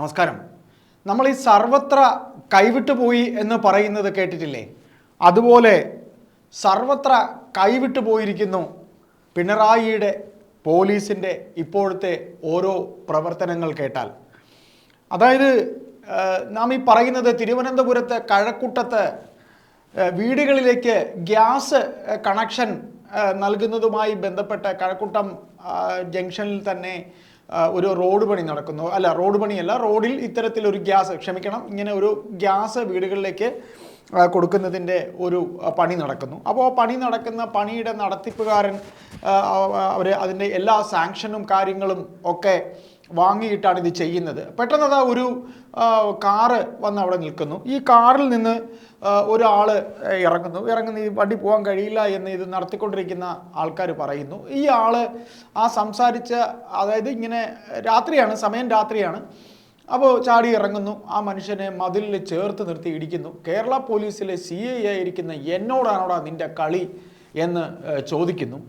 നമസ്കാരം. നമ്മൾ ഈ സർവത്ര കൈവിട്ടു പോയി എന്ന് പറയുന്നത് കേട്ടിട്ടില്ലേ? അതുപോലെ സർവത്ര കൈവിട്ടു പോയിരിക്കുന്നു പിണറായിയുടെ പോലീസിന്റെ ഇപ്പോഴത്തെ ഓരോ പ്രവർത്തനങ്ങൾ കേട്ടാൽ. അതായത് നാം ഈ പറയുന്നത് തിരുവനന്തപുരത്ത് കഴക്കൂട്ടത്ത് വീടുകളിലേക്ക് ഗ്യാസ് കണക്ഷൻ നൽകുന്നതുമായി ബന്ധപ്പെട്ട് കഴക്കൂട്ടം ജംഗ്ഷനിൽ തന്നെ ഒരു റോഡ് പണി നടക്കുന്നു. അല്ല റോഡ് പണിയല്ല റോഡിൽ ഇത്തരത്തിലൊരു ഗ്യാസ് ക്ഷമിക്കണം ഇങ്ങനെ ഒരു ഗ്യാസ് വീടുകളിലേക്ക് കൊടുക്കുന്നതിന്റെ ഒരു പണി നടക്കുന്നു. അപ്പോൾ പണി നടക്കുന്ന പണിയുടെ നടത്തിപ്പുകാരൻ അവർ അതിന്റെ എല്ലാ സാങ്ഷനും കാര്യങ്ങളും ഒക്കെ വാങ്ങിയിട്ടാണ് ഇത് ചെയ്യുന്നത്. പെട്ടെന്ന് അതാ ഒരു കാറ് വന്ന് അവിടെ നിൽക്കുന്നു. ഈ കാറിൽ നിന്ന് ഒരാൾ ഇറങ്ങുന്നു. ഇറങ്ങുന്ന ഈ വണ്ടി പോകാൻ കഴിയില്ല എന്ന് ഇത് നടത്തിക്കൊണ്ടിരിക്കുന്ന ആൾക്കാർ പറയുന്നു. ഈ ആൾ ആ സംസാരിച്ച അതായത് ഇങ്ങനെ രാത്രിയാണ് സമയം രാത്രിയാണ്. അപ്പോൾ ചാടി ഇറങ്ങുന്നു. ആ മനുഷ്യനെ മതിലിൽ ചേർത്ത് നിർത്തി ഇടിക്കുന്നു. കേരള പോലീസിലെ സി ഐ ആയിരിക്കുന്ന എന്നോടാണോടാ നിന്റെ കളി എന്ന് ചോദിക്കുന്നു.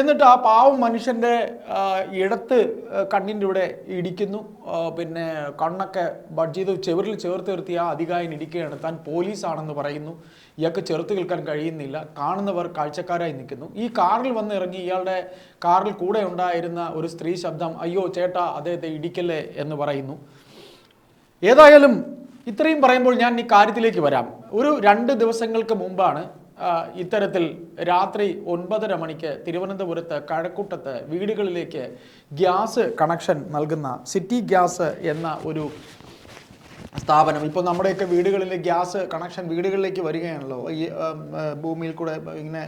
എന്നിട്ട് ആ പാവം മനുഷ്യന്റെ ഇടത്ത് കണ്ണിന്റെ ഇവിടെ ഇടിക്കുന്നു. പിന്നെ കണ്ണൊക്കെ ബഡ് ചെയ്ത് ചെവിറിൽ ചേർത്ത് നിർത്തി ആ അധികായൻ ഇടിക്കുകയാണ്. താൻ പോലീസാണെന്ന് പറയുന്നു. ഇയാൾക്ക് ചെറുത്ത് കേൾക്കാൻ കഴിയുന്നില്ല. കാണുന്നവർ കാഴ്ചക്കാരായി നിൽക്കുന്നു. ഈ കാറിൽ വന്ന് ഇറങ്ങി ഇയാളുടെ കാറിൽ കൂടെ ഉണ്ടായിരുന്ന ഒരു സ്ത്രീ ശബ്ദം അയ്യോ ചേട്ടാ അദ്ദേഹത്തെ ഇടിക്കല്ലേ? എന്ന് പറയുന്നു. ഏതായാലും ഇത്രയും പറയുമ്പോൾ ഞാൻ ഈ കാര്യത്തിലേക്ക് വരാം. ഒരു രണ്ട് ദിവസങ്ങൾക്ക് മുമ്പാണ് ഇത്തരത്തിൽ രാത്രി ഒൻപതര മണിക്ക് തിരുവനന്തപുരത്ത് കഴക്കൂട്ടത്ത് വീടുകളിലേക്ക് ഗ്യാസ് കണക്ഷൻ നൽകുന്ന സിറ്റി ഗ്യാസ് എന്ന ഒരു സ്ഥാപനം. ഇപ്പോൾ നമ്മുടെയൊക്കെ വീടുകളിൽ ഗ്യാസ് കണക്ഷൻ വീടുകളിലേക്ക് വരികയാണല്ലോ. ഈ ഭൂമിയിൽ കൂടെ ഇങ്ങനെ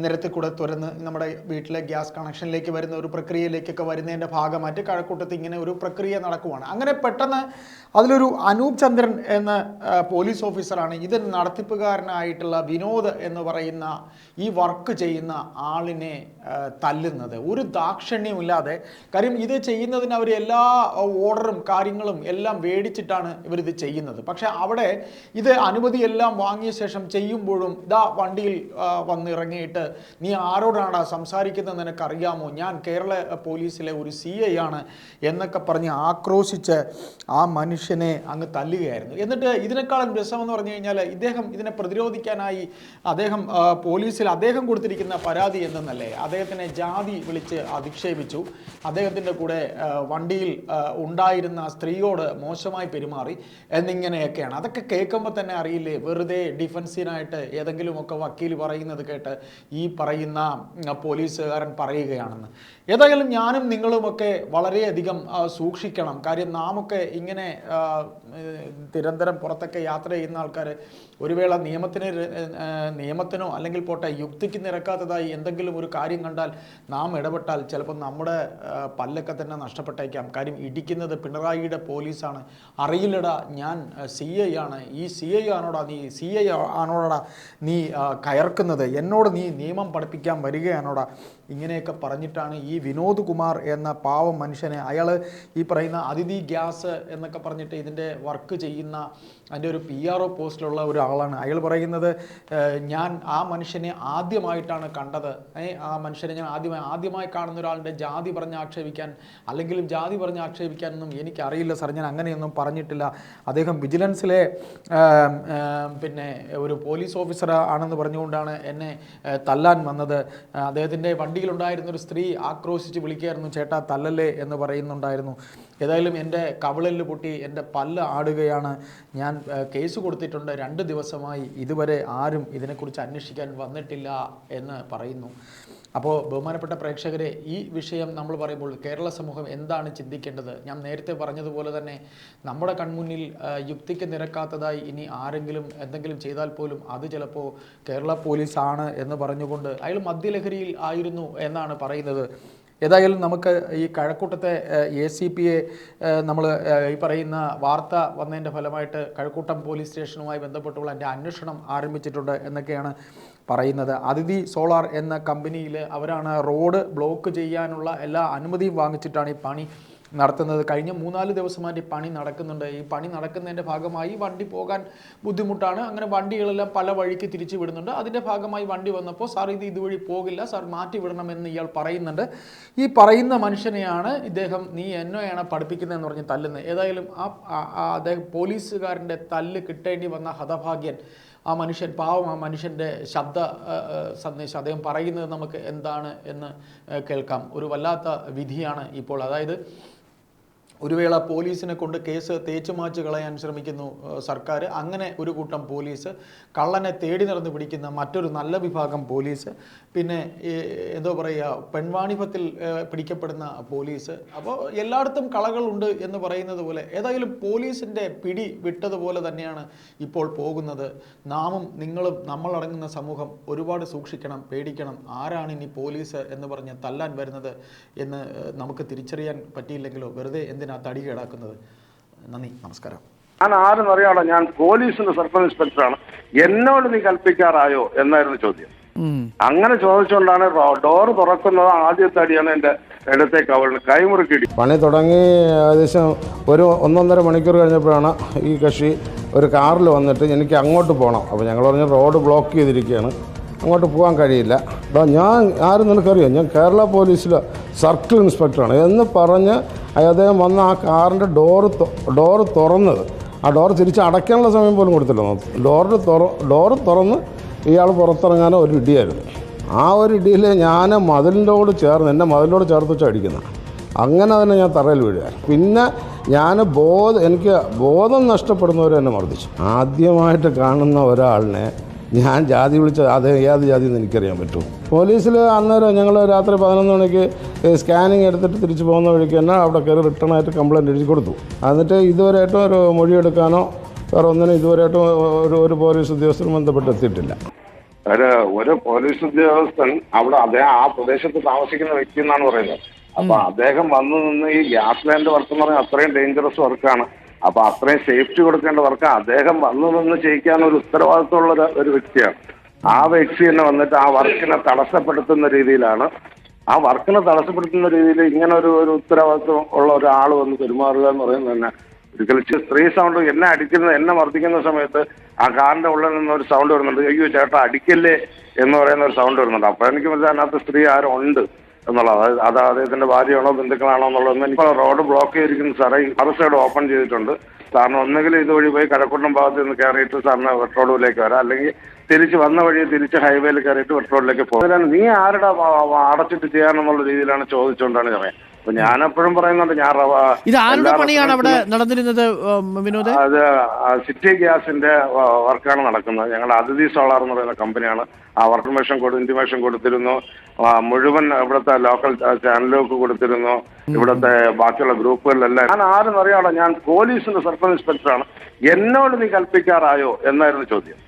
നിരത്തിൽ കൂടെ തുറന്ന് നമ്മുടെ വീട്ടിലെ ഗ്യാസ് കണക്ഷനിലേക്ക് വരുന്ന ഒരു പ്രക്രിയയിലേക്കൊക്കെ വരുന്നതിന്റെ ഭാഗമായിട്ട് കഴക്കൂട്ടത്ത് ഇങ്ങനെ ഒരു പ്രക്രിയ നടക്കുവാണ്. അങ്ങനെ പെട്ടെന്ന് അതിലൊരു അനൂപ് ചന്ദ്രൻ എന്ന പോലീസ് ഓഫീസറാണ് ഇത് നടത്തിപ്പുകാരനായിട്ടുള്ള വിനോദ് എന്ന് പറയുന്ന ഈ വർക്ക് ചെയ്യുന്ന ആളിനെ തല്ലുന്നത്. ഒരു ദാക്ഷിണ്യമില്ലാതെ. കാര്യം ഇത് ചെയ്യുന്നതിന് അവർ എല്ലാ ഓർഡറും കാര്യങ്ങളും എല്ലാം മേടിച്ചിട്ടാണ് ഇവരിത് ചെയ്യുന്നത്. പക്ഷെ അവിടെ ഇത് അനുമതിയെല്ലാം വാങ്ങിയ ശേഷം ചെയ്യുമ്പോഴും ഇതാ വണ്ടിയിൽ ആ, വന്നിറങ്ങിയിട്ട് നീ ആരോടാണ് സംസാരിക്കുന്നത് നിനക്കറിയാമോ? ഞാൻ കേരള പോലീസിലെ ഒരു സി ഐ ആണ് എന്നൊക്കെ പറഞ്ഞ് ആക്രോശിച്ച് ആ മനുഷ്യനെ അങ്ങ് തല്ലുകയായിരുന്നു. എന്നിട്ട് ഇതിനേക്കാളും രസമെന്ന് പറഞ്ഞു കഴിഞ്ഞാൽ ഇദ്ദേഹം ഇതിനെ പ്രതിരോധിക്കാനായി അദ്ദേഹം പോലീസിൽ അദ്ദേഹം കൊടുത്തിരിക്കുന്ന പരാതി എന്തെന്നല്ലേ? അദ്ദേഹത്തിനെ ജാതി വിളിച്ച് അധിക്ഷേപിച്ചു. അദ്ദേഹത്തിന്റെ കൂടെ വണ്ടിയിൽ ഉണ്ടായിരുന്ന സ്ത്രീയോട് മോശമായി പെരുമാറി എന്നിങ്ങനെയൊക്കെയാണ്. അതൊക്കെ കേൾക്കുമ്പോൾ തന്നെ അറിയില്ലേ? വെറുതെ ഡിഫൻസിനായിട്ട് ഏതെങ്കിലുമൊക്കെ വക്കീൽ പറയുന്നത് കേട്ട് ഈ പറയുന്ന പോലീസുകാരൻ പറയുകയാണെന്ന്. ഏതായാലും ഞാനും നിങ്ങളുമൊക്കെ വളരെയധികം സൂക്ഷിക്കണം. കാര്യം നാമൊക്കെ ഇങ്ങനെ നിരന്തരം പുറത്തൊക്കെ യാത്ര ചെയ്യുന്ന ആൾക്കാർ ഒരു വേള നിയമത്തിന് നിയമത്തിനോ അല്ലെങ്കിൽ പോട്ടെ യുക്തിക്ക് നിരക്കാത്തതായി എന്തെങ്കിലും ഒരു കാര്യം കണ്ടാൽ നാം ഇടപെട്ടാൽ ചിലപ്പോൾ നമ്മുടെ പല്ലൊക്കെ തന്നെ നഷ്ടപ്പെട്ടേക്കാം. കാര്യം ഇടിക്കുന്നത് പിണറായിയുടെ പോലീസാണ്. അറിയില്ലടാ ഞാൻ സി ഐ ആണ്. ഈ സി ഐ ആണോടാ നീ സി ഐ ആണോടാ നീ കയർക്കുന്നത്? എന്നോട് നീ നിയമം പഠിപ്പിക്കാൻ വരികയാണോടാ? ഇങ്ങനെയൊക്കെ പറഞ്ഞിട്ടാണ് ഈ വിനോദ് കുമാർ എന്ന പാവം മനുഷ്യനെ അയാൾ ഈ പറയുന്ന അതിഥി ഗ്യാസ് എന്നൊക്കെ പറഞ്ഞിട്ട് ഇതിന്റെ വർക്ക് ചെയ്യുന്ന അതിന്റെ ഒരു പി ആർ ഒ പോസ്റ്റിലുള്ള ഒരാളാണ്. അയാൾ പറയുന്നത് ഞാൻ ആ മനുഷ്യനെ ആദ്യമായിട്ടാണ് കണ്ടത്. ആ മനുഷ്യനെ ഞാൻ ആദ്യമായി ആദ്യമായി കാണുന്ന ഒരാളുടെ ജാതി പറഞ്ഞ് ആക്ഷേപിക്കാൻ അല്ലെങ്കിലും ജാതി പറഞ്ഞ് ആക്ഷേപിക്കാനൊന്നും എനിക്കറിയില്ല സാർ. ഞാൻ അങ്ങനെയൊന്നും പറഞ്ഞിട്ടില്ല. അദ്ദേഹം വിജിലൻസിലെ പിന്നെ ഒരു പോലീസ് ഓഫീസർ ആണെന്ന് പറഞ്ഞുകൊണ്ടാണ് എന്നെ തല്ലാൻ വന്നത്. അദ്ദേഹത്തിന്റെ വണ്ടിയിലുണ്ടായിരുന്ന ഒരു സ്ത്രീ ആക്രോശിച്ച് വിളിക്കുകയായിരുന്നു ചേട്ടാ തല്ലല്ലേ എന്ന് പറയുന്നുണ്ടായിരുന്നു. ഏതായാലും എന്റെ കവിളിൽ പൊട്ടി എന്റെ പല്ല് ആടുകയാണ്. ഞാൻ കേസ് കൊടുത്തിട്ടുണ്ട്. രണ്ട് ദിവസമായി ഇതുവരെ ആരും ഇതിനെക്കുറിച്ച് അന്വേഷിക്കാൻ വന്നിട്ടില്ല എന്ന് പറയുന്നു. അപ്പോൾ ബഹുമാനപ്പെട്ട പ്രേക്ഷകരെ ഈ വിഷയം നമ്മൾ പറയുമ്പോൾ കേരള സമൂഹം എന്താണ് ചിന്തിക്കേണ്ടത്? ഞാൻ നേരത്തെ പറഞ്ഞതുപോലെ തന്നെ നമ്മുടെ കൺമുന്നിൽ യുക്തിക്ക് നിരക്കാത്തതായി ഇനി ആരെങ്കിലും എന്തെങ്കിലും ചെയ്താൽ പോലും അത് ചിലപ്പോൾ കേരള പോലീസാണ് എന്ന് പറഞ്ഞുകൊണ്ട് അയാൾ മദ്യലഹരിയിൽ ആയിരുന്നു എന്നാണ് പറയുന്നത്. ഏതായാലും നമുക്ക് ഈ കഴക്കൂട്ടത്തെ എ സി പിയെ നമ്മൾ ഈ പറയുന്ന വാർത്ത വന്നതിന്റെ ഫലമായിട്ട് കഴക്കൂട്ടം പോലീസ് സ്റ്റേഷനുമായി ബന്ധപ്പെട്ടുള്ള എന്റെ അന്വേഷണം ആരംഭിച്ചിട്ടുണ്ട് എന്നൊക്കെയാണ് പറയുന്നത്. അതിഥി സോളാർ എന്ന കമ്പനിയിൽ അവരാണ് റോഡ് ബ്ലോക്ക് ചെയ്യാനുള്ള എല്ലാ അനുമതിയും വാങ്ങിച്ചിട്ടാണ് ഈ പണി നടത്തുന്നത്. കഴിഞ്ഞ മൂന്നാൽ ദിവസമായിട്ട് പണി നടക്കുന്നുണ്ട്. ഈ പണി നടക്കുന്നതിന്റെ ഭാഗമായി വണ്ടി പോകാൻ ബുദ്ധിമുട്ടാണ്. അങ്ങനെ വണ്ടികളെല്ലാം പല വഴിക്ക് തിരിച്ചു വിടുന്നുണ്ട്. അതിന്റെ ഭാഗമായി വണ്ടി വന്നപ്പോൾ സാർ ഇത് ഇതുവഴി പോകില്ല. സാർ മാറ്റി വിടണമെന്ന് ഇയാൾ പറയുന്നുണ്ട്. ഈ പറയുന്ന മനുഷ്യനെയാണ് ഇദ്ദേഹം നീ എന്നെയാണ് പഠിപ്പിക്കുന്നതെന്ന് പറഞ്ഞ് തല്ലുന്നത്. ഏതായാലും ആ അദ്ദേഹം പോലീസുകാരന്റെ തല്ല് കിട്ടേണ്ടി വന്ന ഹതഭാഗ്യൻ ആ മനുഷ്യൻ പാവം ആ മനുഷ്യന്റെ ശബ്ദ സന്ദേശം അദ്ദേഹം പറയുന്നത് നമുക്ക് എന്താണ് എന്ന് കേൾക്കാം. ഒരു വല്ലാത്ത വിധിയാണ് ഇപ്പോൾ. അതായത് ഒരു വേള പോലീസിനെ കൊണ്ട് കേസ് തേച്ചു മാച്ച് കളയാൻ ശ്രമിക്കുന്നു സർക്കാർ അങ്ങനെ ഒരു കൂട്ടം പോലീസ് കള്ളനെ തേടി നടന്ന് പിടിക്കുന്ന മറ്റൊരു നല്ല വിഭാഗം പോലീസ്. പിന്നെ എന്തോ പറയുക പെൺവാണിഭത്തിൽ പിടിക്കപ്പെടുന്ന പോലീസ്. അപ്പോൾ എല്ലായിടത്തും കളകളുണ്ട് എന്ന് പറയുന്നത് പോലെ ഏതായാലും പോലീസിന്റെ പിടി വിട്ടതുപോലെ തന്നെയാണ് ഇപ്പോൾ പോകുന്നത്. നാമും നിങ്ങളും നമ്മളടങ്ങുന്ന സമൂഹം ഒരുപാട് സൂക്ഷിക്കണം പേടിക്കണം. ആരാണ് ഇനി പോലീസ് എന്ന് പറഞ്ഞ് തല്ലാൻ വരുന്നത് എന്ന് നമുക്ക് തിരിച്ചറിയാൻ പറ്റിയില്ലെങ്കിലോ? വെറുതെ എന്തിനാ തടി കേടാക്കുന്നത്. നന്ദി നമസ്കാരം. ഞാൻ ആരും അറിയാമല്ലോ ഞാൻ പോലീസിന്റെ സർക്കിൾ ഇൻസ്പെക്ടറാണ്. എന്നോട് നീ കൽപ്പിക്കാറായോ എന്നായിരുന്നു ചോദ്യം. അങ്ങനെ ചോദിച്ചുകൊണ്ടാണ് ഡോർ തുറക്കുന്നത് ആദ്യത്തെ അടിയാണ് എന്റെ ഇടത്തേക്ക് അവൾ കൈമുറുക്കിടി. പണി തുടങ്ങി ഏകദേശം ഒരു ഒന്നൊന്നര മണിക്കൂർ കഴിഞ്ഞപ്പോഴാണ് ഈ കക്ഷി ഒരു കാറിൽ വന്നിട്ട് എനിക്ക് അങ്ങോട്ട് പോകണം. അപ്പോൾ ഞങ്ങൾ പറഞ്ഞ റോഡ് ബ്ലോക്ക് ചെയ്തിരിക്കുകയാണ്. അങ്ങോട്ട് പോകാൻ കഴിയില്ല. അപ്പോൾ ഞാൻ ആരും നിനക്കറിയാം? ഞാൻ കേരള പോലീസിലെ സർക്കിൾ ഇൻസ്പെക്ടറാണ്. എന്ന് പറഞ്ഞ് അദ്ദേഹം വന്ന ആ കാറിന്റെ ഡോറ് ഡോറ് തുറന്നത്. ആ ഡോർ തിരിച്ച് അടയ്ക്കാനുള്ള സമയം പോലും കൊടുത്തില്ല. ഡോറിന്റെ തുറ ഡോറ് തുറന്ന് ഇയാൾ പുറത്തിറങ്ങാനോ ഒരു ഇടിയായിരുന്നു. ആ ഒരു ഇടിയിൽ ഞാൻ മതിലിനോട് ചേർന്ന് എന്റെ മതിലിനോട് ചേർത്ത് വെച്ച് അടിക്കുന്നത് അങ്ങനെ തന്നെ ഞാൻ തറയിൽ വീഴുക പിന്നെ ഞാൻ ബോധം എനിക്ക് ബോധം നഷ്ടപ്പെടുന്നവരെ എന്നെ മർദ്ദിച്ചു. ആദ്യമായിട്ട് കാണുന്ന ഒരാളിനെ ഞാൻ ജാതി വിളിച്ച അത് ഏത് ജാതി എന്ന് എനിക്കറിയാൻ പറ്റും പോലീസിൽ അന്നേരം ഞങ്ങൾ രാത്രി പതിനൊന്ന് മണിക്ക് സ്കാനിങ് എടുത്തിട്ട് തിരിച്ചു പോകുന്ന വഴിക്ക് തന്നെ അവിടെ കയറി റിട്ടേൺ ആയിട്ട് കംപ്ലയിന്റ് എഴുതി കൊടുത്തു. എന്നിട്ട് ഇതുവരെയായിട്ടും ഒരു മൊഴിയെടുക്കാനോ വേറെ ഒന്നിനും ഇതുവരെയായിട്ടും ഒരു ഒരു പോലീസ് ഉദ്യോഗസ്ഥരും ബന്ധപ്പെട്ട് എത്തിയിട്ടില്ല. ഒരു ഒരു പോലീസ് ഉദ്യോഗസ്ഥൻ അവിടെ അദ്ദേഹം ആ പ്രദേശത്ത് താമസിക്കുന്ന വ്യക്തി എന്നാണ് പറയുന്നത്. അപ്പൊ അദ്ദേഹം വന്നു നിന്ന് ഈ ഗ്യാസ് ലൈനിന്റെ വർക്ക് എന്ന് പറഞ്ഞാൽ അത്രയും ഡേഞ്ചറസ് വർക്കാണ്. അപ്പൊ അത്രയും സേഫ്റ്റി കൊടുക്കേണ്ട വർക്ക്. അദ്ദേഹം വന്നു നിന്ന് ചെയ്യിക്കാൻ ഒരു ഉത്തരവാദിത്തമുള്ള ഒരു വ്യക്തിയാണ്. ആ വ്യക്തി തന്നെ വന്നിട്ട് ആ വർക്കിനെ തടസ്സപ്പെടുത്തുന്ന രീതിയിലാണ് ആ വർക്കിനെ തടസ്സപ്പെടുത്തുന്ന രീതിയിൽ ഇങ്ങനെ ഒരു ഒരു ഉത്തരവാദിത്വം ഉള്ള ഒരാൾ വന്ന് പെരുമാറുക എന്ന് പറയുന്നത് തന്നെ ഒരിക്കലും സ്ത്രീ സൗണ്ട് എന്നെ അടിക്കുന്ന എന്നെ മർദ്ദിക്കുന്ന സമയത്ത് ആ കാറിന്റെ ഉള്ളിൽ നിന്ന് ഒരു സൗണ്ട് വരുന്നുണ്ട്. അയ്യോ ചേട്ടാ അടിക്കല്ലേ എന്ന് പറയുന്ന ഒരു സൗണ്ട് വരുന്നുണ്ട്. അപ്പൊ എനിക്ക് മനസ്സിലായി അതിനകത്ത് സ്ത്രീ ആരും ഉണ്ട് എന്നുള്ളത് അത് അത് അദ്ദേഹത്തിന്റെ ഭാര്യയാണോ ബന്ധുക്കളാണോ എന്നുള്ളത് എനിക്ക് റോഡ് ബ്ലോക്ക് ചെയ്തിരിക്കുന്ന സാറേ സൈഡ് ഓപ്പൺ ചെയ്തിട്ടുണ്ട്. സാറിന് ഒന്നുകിൽ ഇതുവഴി പോയി കടക്കുണ്ടം ഭാഗത്ത് നിന്ന് കയറിയിട്ട് സാറിന് വെട്രോഡിലേക്ക് വരാം. അല്ലെങ്കിൽ തിരിച്ച് വന്ന വഴി തിരിച്ച് ഹൈവേയിൽ കയറിയിട്ട് വെട്രോഡിലേക്ക് പോകാം. നീ ആരുടെ അടച്ചിട്ട് ചെയ്യാനെന്നുള്ള രീതിയിലാണ് ചോദിച്ചുകൊണ്ടാണ് പറയാം അപ്പൊ ഞാൻ എപ്പോഴും പറയുന്നുണ്ട് ഞാൻ ഇത് ആരുടെ പണിയാണ് അവിടെ നടന്നിരുന്നത് വിനോദ്? അത് സിറ്റി ഗ്യാസിന്റെ വർക്കാണ് നടക്കുന്നത്. ഞങ്ങൾ അതിഥി സോളാർ എന്ന് പറയുന്ന കമ്പനിയാണ്. ആ വർക്ക് മെഷീൻ കൊടു ഇന്റിമേഷൻ കൊടുത്തിരുന്നു. മുഴുവൻ ഇവിടുത്തെ ലോക്കൽ ചാനലുകൾക്ക് കൊടുത്തിരുന്നു. ഇവിടുത്തെ ബാക്കിയുള്ള ഗ്രൂപ്പുകളിലെല്ലാം. ഞാൻ ആരും ആരെന്നറിയാമോ ഞാൻ പോലീസിന്റെ സർക്കിൾ ഇൻസ്പെക്ടറാണ്. എന്നോട് നീ കൽപ്പിക്കാറായോ എന്നായിരുന്നു ചോദ്യം.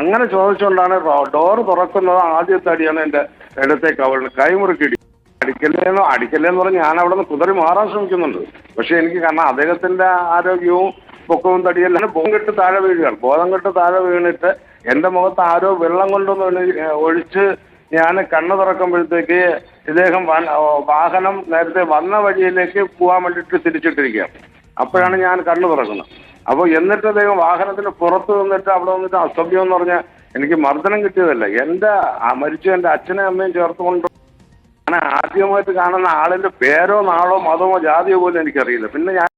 അങ്ങനെ ചോദിച്ചുകൊണ്ടാണ് ഡോർ തുറക്കുന്നത് ആദ്യത്തെ അടിയാണ് എന്റെ ഇടത്തേക്ക് അവളിന് കൈമുറുക്കിടി അടിക്കല്ലേന്നോ അടിക്കല്ലേന്ന് പറഞ്ഞ് ഞാൻ അവിടെ നിന്ന് കുതറി മാറാൻ ശ്രമിക്കുന്നുണ്ട്. പക്ഷെ എനിക്ക് കാരണം അദ്ദേഹത്തിന്റെ ആരോഗ്യവും പൊക്കവും തടിയെല്ലാം ബോധം കെട്ട് താഴെ വീഴുകയാണ്. ബോധം കെട്ട് താഴെ വീണിട്ട് എന്റെ മുഖത്ത് ആരോ വെള്ളം കൊണ്ടൊന്ന് ഒഴിച്ച് ഞാൻ കണ്ണു തുറക്കുമ്പോഴത്തേക്ക് ഇദ്ദേഹം വാഹനം നേരത്തെ വന്ന വഴിയിലേക്ക് പോകാൻ വേണ്ടിയിട്ട് തിരിച്ചിട്ടിരിക്കുകയാണ്. അപ്പോഴാണ് ഞാൻ കണ്ണു തുറക്കുന്നത്. അപ്പോൾ എന്നിട്ട് അദ്ദേഹം വാഹനത്തിന് പുറത്ത് നിന്നിട്ട് അവിടെ വന്നിട്ട് അസഭ്യം എന്ന് പറഞ്ഞാൽ എനിക്ക് മർദ്ദനം കിട്ടിയതല്ല. എന്റെ മരിച്ച എന്റെ അച്ഛനെയും അമ്മയും ചേർത്തുകൊണ്ട് ഞാൻ ആദ്യമായിട്ട് കാണുന്ന ആളിന്റെ പേരോ നാളോ മതമോ ജാതിയോ പോലും എനിക്കറിയില്ല. പിന്നെ ഞാൻ